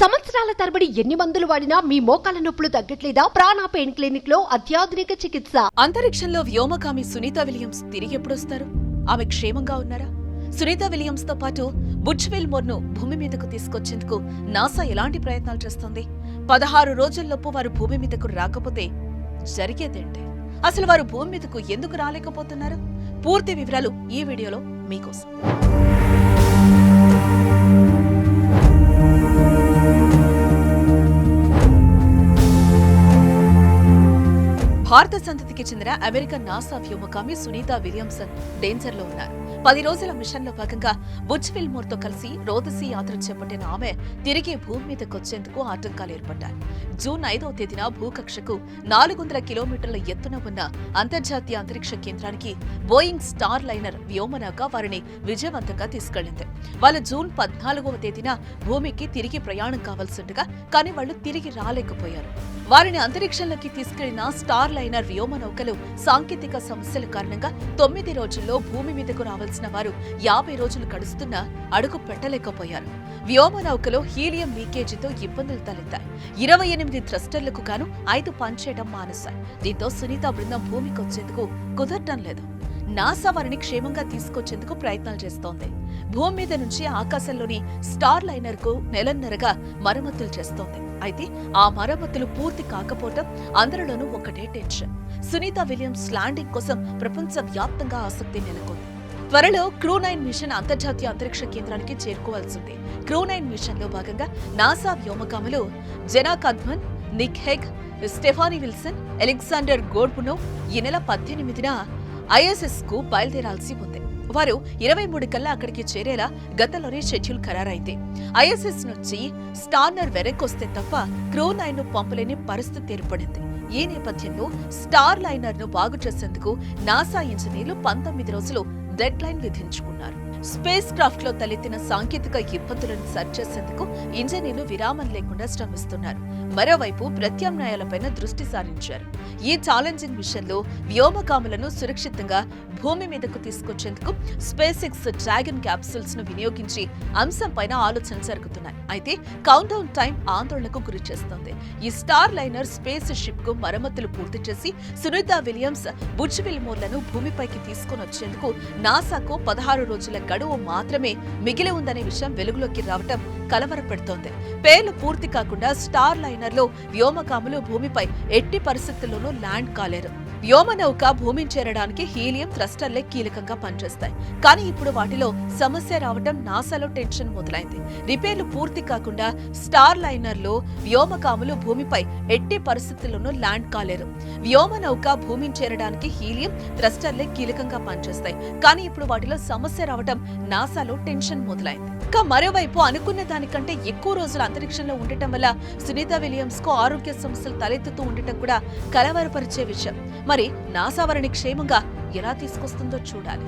సంవత్సరాల తరబడి ఎన్ని మందులు వాడినా మీ మోకాల నొప్పులు తగ్గట్లేదా? ప్రాణ పెయిన్ క్లినిక్లో అత్యాధునిక చికిత్స. అంతరిక్షంలో వ్యోమకామి సునీత విలియమ్స్ తిరిగి ఎప్పుడొస్తారు? ఆమె క్షేమంగా ఉన్నారా? సునీత విలియమ్స్తో పాటు బుచ్ విల్మోర్ను భూమి మీదకు తీసుకొచ్చేందుకు నాసా ఎలాంటి ప్రయత్నాలు చేస్తోంది? పదహారు రోజుల్లోపు వారు భూమి మీదకు రాకపోతే జరిగేదేంటి? అసలు వారు భూమి మీదకు ఎందుకు రాలేకపోతున్నారు? పూర్తి వివరాలు ఈ వీడియోలో మీకోసం. భారత సంతతికి చెందిన అమెరికన్ నాసా వ్యోమకామి సునీత విలియమ్సన్ డేంజర్లో ఉన్నారు. పది రోజుల మిషన్లో భాగంగా బుచ్ విల్మోర్తో కలిసి రోదసి యాత్ర చేపట్టిన ఆమె తిరిగి భూమి మీదకు వచ్చేందుకు ఆటంకాలు ఏర్పడ్డాయి. జూన్ ఐదవ తేదీన భూకక్షకు నాలుగు వందల కిలోమీటర్ల ఎత్తున ఉన్న అంతర్జాతీయ అంతరిక్ష కేంద్రానికి బోయింగ్ స్టార్ లైనర్ వ్యోమనౌక వారిని విజయవంతంగా తీసుకెళ్ళింది వాళ్ళు జూన్ పద్నాలుగవ తేదీన భూమికి తిరిగి ప్రయాణం కావాల్సిండగా కానీ వాళ్ళు తిరిగి రాలేకపోయారు. వారిని అంతరిక్షంలోకి తీసుకెళ్ళిన స్టార్ లైనర్ వ్యోమ నౌకలు సాంకేతిక సమస్యల కారణంగా తొమ్మిది రోజుల్లో భూమి మీదకు రావాల్సిన వారు యాభై రోజులు గడుస్తున్నా అడుగు పెట్టలేకపోయారు. వ్యోమనౌకలో హీలియం లీకేజీతో ఇబ్బందులు తలెత్తాయి. ఇరవై ఎనిమిది థ్రస్టర్లకు గాను ఐదు పనిచేయడం మానేశాయి దీంతో సునీత బృందం భూమికొచ్చేందుకు కుదరటం లేదు. నాసా వారిని క్షేమంగా తీసుకొచ్చేందుకు ప్రయత్నాలు చేస్తోంది. భూమి మీద నుంచి ఆకాశంలోని స్టార్ లైనర్కు నెలన్నరగా మరమ్మతులు చేస్తోంది. అయితే ఆ మరమ్మతులు పూర్తి కాకపోవటం అందరిలోనూ ఒకటే టెన్షన్. సునీత విలియమ్స్ ల్యాండింగ్ కోసం ప్రపంచ వ్యాప్తంగా ఆసక్తి నెలకొంది. త్వరలో క్రూ నైన్ మిషన్ అంతర్జాతీయ అంతరిక్ష కేంద్రానికి చేరుకోవాల్సింది. క్రూ నైన్ మిషన్లో భాగంగా NASA వ్యోమగాములు Zena Cardman Nick Hague Stephanie Wilson Alexander Gorbunov ఈ నెల పద్దెనిమిదిన ఐఎస్ఎస్కు బయలుదేరాల్సి ఉంది. వారు ఇరవై మూడు కల్లా అక్కడికి చేరేలా గతంలోనే షెడ్యూల్ ఖరారైంది. ఐఎస్ఎస్ నుంచి స్టార్నర్ వెనక్కొస్తే తప్ప క్రూ నైన్ను పంపలేని పరిస్థితి ఏర్పడింది. ఈ నేపథ్యంలో స్టార్ లైనర్ను బాగు చేసేందుకు నాసా ఇంజనీర్లు పంతొమ్మిది రోజులు డెడ్ లైన్ విధించుకున్నారు. స్పేస్ క్రాఫ్ట్లో తలెత్తిన సాంకేతిక ఇబ్బందులను సరిచేసేందుకు ఇంజనీర్లు విరామం లేకుండా శ్రమిస్తున్నారు. మరోవైపు ప్రత్యామ్నాయాలపైన దృష్టి సారించారు. ఈ ఛాలెంజింగ్ మిషన్లో వ్యోమకాములను సురక్షితంగా భూమి మీదకు తీసుకొచ్చేందుకు స్పేస్ ఎక్స్ డ్రాగన్ క్యాప్సూల్స్ను వినియోగించి అంశంపైన ఆలోచన జరుగుతున్నాయి. అయితే కౌంట్ డౌన్ టైం ఆందోళనకు గురి చేస్తోంది. ఈ స్టార్ లైనర్ స్పేస్ షిప్కు మరమ్మతులు పూర్తి చేసి సునీత విలియమ్స్ బుచ్ విల్మోర్లను భూమిపైకి తీసుకొని వచ్చేందుకు నాసాకు పదహారు రోజుల గడువు మాత్రమే మిగిలి ఉందనే విషయం వెలుగులోకి రావటం కలవరపెడుతోంది. పేర్లు పూర్తి కాకుండా స్టార్ లైనర్లో వ్యోమకాములు భూమిపై ఎట్టి పరిస్థితుల్లోనూ ల్యాండ్ కాలేరు. వ్యోమనౌక భూమిని చేరడానికి హీలియం థ్రస్టర్లే కీలకంగా పనిచేస్తాయి. కానీ ఇప్పుడు వాటిలో సమస్య రావటం నాసాలో టెన్షన్ మొదలైంది. రిపేర్లు పూర్తి కాకుండా స్టార్ లైనర్లో వ్యోమకాములు భూమిపై ఎట్టి పరిస్థితుల్లోనూ ల్యాండ్ కాలేరు. వ్యోమనౌక భూమిని చేరడానికి హీలియం థ్రస్టర్లే కీలకంగా పనిచేస్తాయి. కానీ ఇప్పుడు వాటిలో సమస్య రావటం నాసాలో టెన్షన్ మొదలైంది. ఇంకా మరోవైపు అనుకున్న దానికంటే ఎక్కువ రోజులు అంతరిక్షంలో ఉండటం వల్ల సునీత విలియమ్స్కు ఆరోగ్య సమస్యలు తలెత్తుతూ ఉండటం కూడా కలవరపరిచే విషయం. మరి నాసా వారిని క్షేమంగా ఎలా తీసుకొస్తుందో చూడాలి.